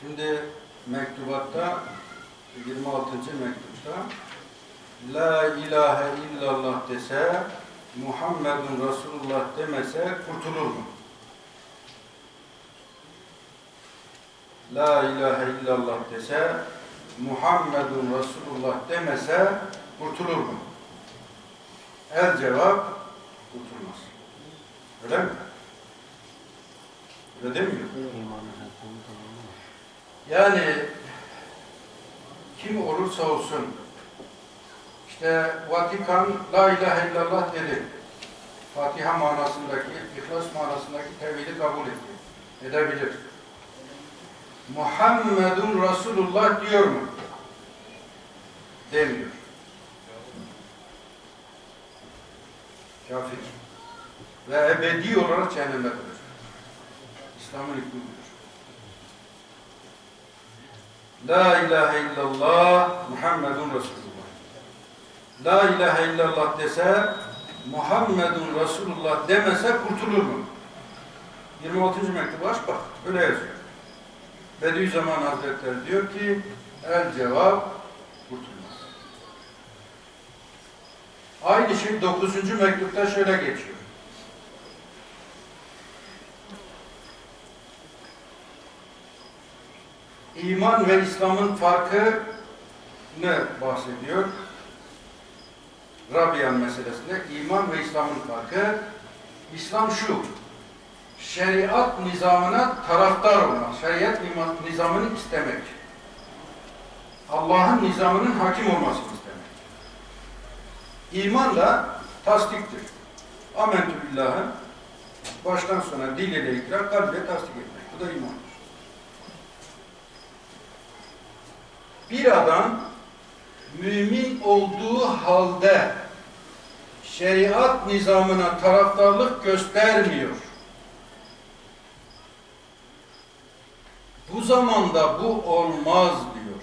Şimdi mektubatta 26. mektupta La ilahe illallah dese Muhammedun Resulullah demese kurtulur mu? La ilahe illallah dese Muhammedun Resulullah demese kurtulur mu? El cevap kurtulmaz. Öyle mi? Öyle demiyor. Yani kim olursa olsun işte Vatikan La ilahe illallah dedi. Fatiha manasındaki, İhlas manasındaki tevhidi kabul etti. Edebilir. Muhammedun Resulullah diyor mu? Demiyor. Kafir. Ve ebedi olarak cehennemde kalacak. İslam'ın hükmüdür. La ilahe illallah Muhammedun Resulullah. La ilahe illallah dese Muhammedun Resulullah demese kurtulur mu? 26. mektubu aç bak. Öyle yazıyor. Bediüzzaman Hazretleri diyor ki el cevap kurtulmaz. Aynı şey 9. mektupta şöyle geçiyor. İman ve İslam'ın farkı ne bahsediyor? Rabiyan meselesinde iman ve İslam'ın farkı İslam şu şeriat nizamına taraftar olmak, şeriat nizamını istemek. Allah'ın nizamının hakim olmasını istemek. İman da tasdiktir. Amentü billahı baştan sona dil ile ikrar, kalple tasdik etmek. Bu da imandır. Bir adam mümin olduğu halde şeriat nizamına taraftarlık göstermiyor. Bu zamanda bu olmaz diyor.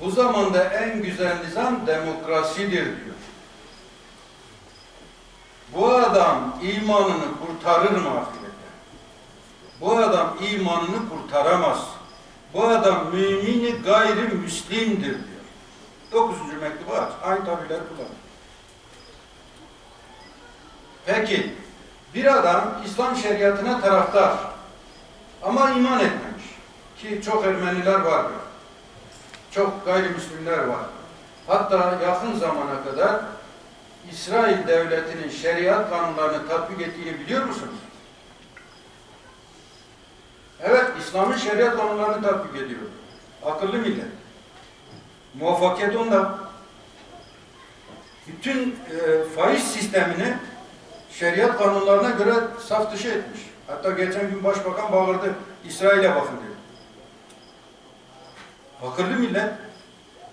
Bu zamanda en güzel nizam demokrasidir diyor. Bu adam imanını kurtarır mı ahirette? Bu adam imanını kurtaramaz. Bu adam mümini gayrimüslimdir diyor. Dokuzuncu mektubu aç. Aynı tabirleri kullanır. Peki, bir adam İslam şeriatına taraftar ama iman etmemiş. Ki çok Ermeniler var. Çok gayrimüslimler var. Hatta yakın zamana kadar İsrail devletinin şeriat kanunlarını tatbik ettiğini biliyor musunuz? Evet, İslam'ın şeriat kanunlarını tatbik ediyor. Akıllı millet. Muvaffakiyet onda. Bütün e, faiz sistemini şeriat kanunlarına göre saf dışı etmiş. Hatta geçen gün başbakan bağırdı, İsrail'e bakın dedi. Akıllı millet.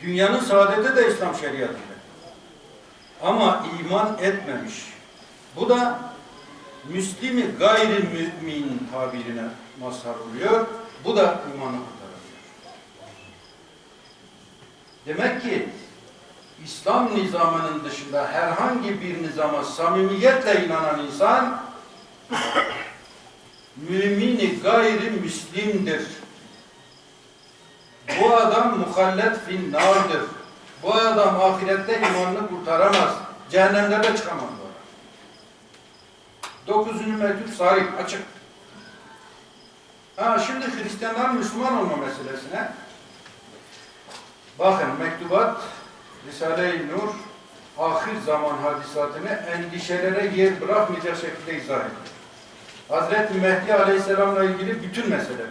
Dünyanın saadeti de İslam şeriatıyla. Ama iman etmemiş. Bu da Müslimi gayrimümin tabirine mazhar oluyor. Bu da imanı kurtarıyor. Demek ki İslam nizamının dışında herhangi bir nizama samimiyetle inanan insan mümini gayrimüslimdir. Bu adam muhallet finnardır. Bu adam ahirette imanını kurtaramaz. Cehennemde de çıkamaz bu adam. Dokuzuncu mektup sahip, açık. Ha, şimdi Hristiyanların Müslüman olma meselesine. Bakın mektubat Risale-i Nur ahir zaman hadisatını endişelere yer bırakmayacak şekilde izah ediyor. Hazreti Mehdi Aleyhisselam'la ilgili bütün meseleler.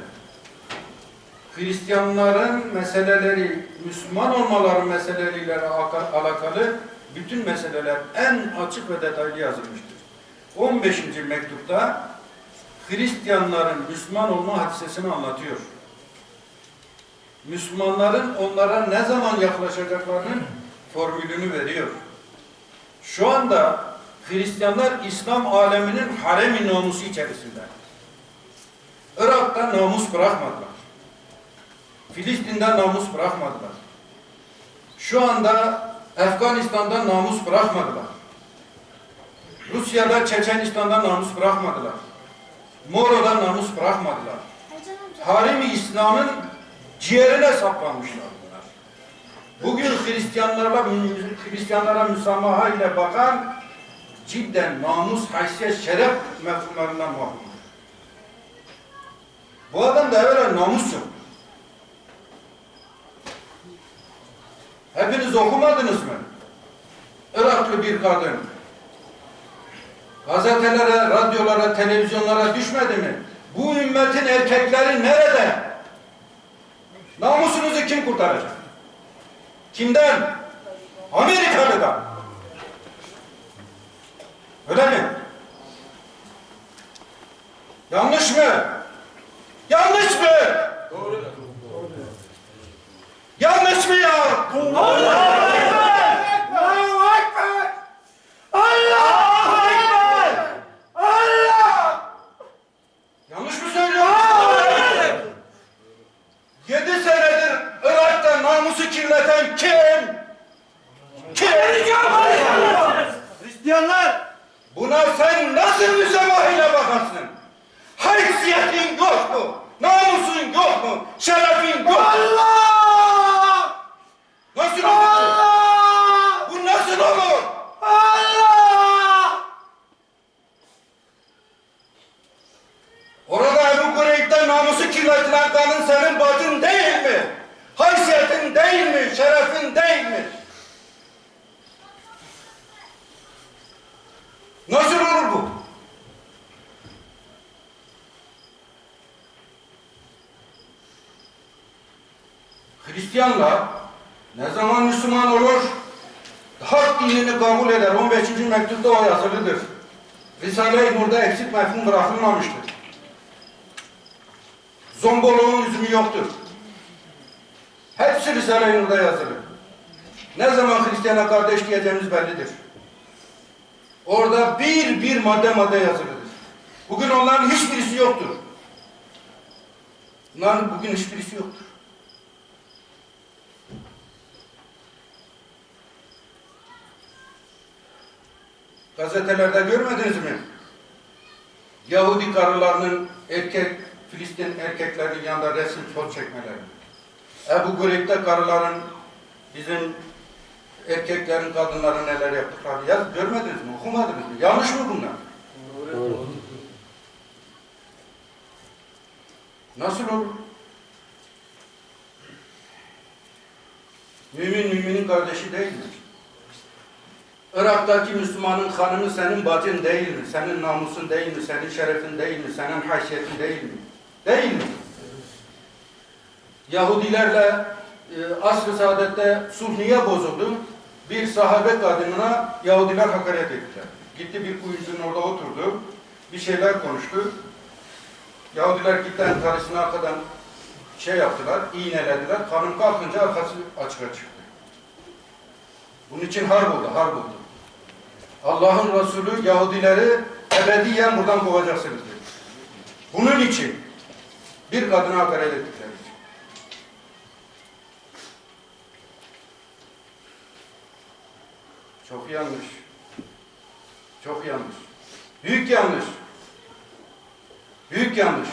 Hristiyanların meseleleri, Müslüman olmaları meseleleriyle alakalı bütün meseleler en açık ve detaylı yazılmıştır. 15. mektupta Hristiyanların Müslüman olma hadisesini anlatıyor. Müslümanların onlara ne zaman yaklaşacaklarının formülünü veriyor. Şu anda Hristiyanlar İslam aleminin haremi namusu içerisinde. Irak'ta namus bırakmadılar. Filistin'den namus bırakmadılar. Şu anda Afganistan'dan namus bırakmadılar. Rusya'da, Çeçenistan'dan namus bırakmadılar. Moro'dan namus bırakmadılar. harimi İslam'ın ciğerine saplanmışlar bunlar. Bugün Hristiyanlara, Hristiyanlara müsamaha ile bakan cidden namus, haysiyet, şeref mefhumlarından mahrumdur. Bu adam da evvela namus yok. Hepiniz okumadınız mı? Iraklı bir kadın. Gazetelere, radyolara, televizyonlara düşmedi mi? Bu ümmetin erkekleri nerede? Namusunuzu kim kurtaracak? Kimden? Amerikalı'dan. Öyle mi? Yanlış mı? Yanlış mı? Yanlış mı ya? Allahu Ekber! Allahu Ekber! Allah! Yanlış mı söylüyorum? Yedi senedir Irak'ta namusu kirleten kim? Kim? Hristiyanlar! Buna sen nasıl müsamahiyle bakarsın? Haysiyetin yok mu? Namusun yok mu? Şerefin yok mu? Allah! Nasıl? Allah! Bu nasıl olur? Allah! Orada Ebu Kureyb'den namusu kirletilen kanın senin bacın değil mi? Haysiyetin değil mi? Şerefin değil mi? Nasıl olur bu? Hristiyanlar ne zaman Müslüman olur? Hak dinini kabul eder. 15. mektupta o yazılıdır. Risale-i Nur'da eksik mefhum bırakılmamıştır. Zomboluğun lüzumu yoktur. Hepsi Risale-i Nur'da yazılı. Ne zaman Hristiyana kardeş diyeceğimiz bellidir. Orada bir bir madde madde yazılıdır. Bugün onların hiçbirisi yoktur. Bunların bugün hiçbirisi yoktur. Gazetelerde görmediniz mi? Yahudi karılarının erkek, Filistin erkeklerinin yanında resim foto çekmeleri. Ebu Gureyb'de karıların bizim erkeklerin, kadınların neler yaptıkları yaz görmediniz mi? Okumadınız mı? Yanlış mı bunlar? Nasıl olur? Mümin müminin kardeşi değil mi? Irak'taki Müslümanın hanımı senin bacın değil mi? Senin namusun değil mi? Senin şerefin değil mi? Senin haysiyetin değil mi? Değil mi? Yahudilerle e, asr-ı saadette sulh niye bozuldu? Bir sahabe kadınına Yahudiler hakaret ettiler. Gitti bir kuyucunun orada oturdu. Bir şeyler konuştu. Yahudiler gitti karısını arkadan şey yaptılar, iğnelediler. Kanın kalkınca arkası açığa çıktı. Bunun için harp oldu, harp oldu. Allah'ın Resulü Yahudileri ebediyen buradan kovacaksınız dedi. Bunun için bir kadına hakaret ettikleri. Çok yanlış. Çok yanlış. Büyük yanlış. Büyük yanlış.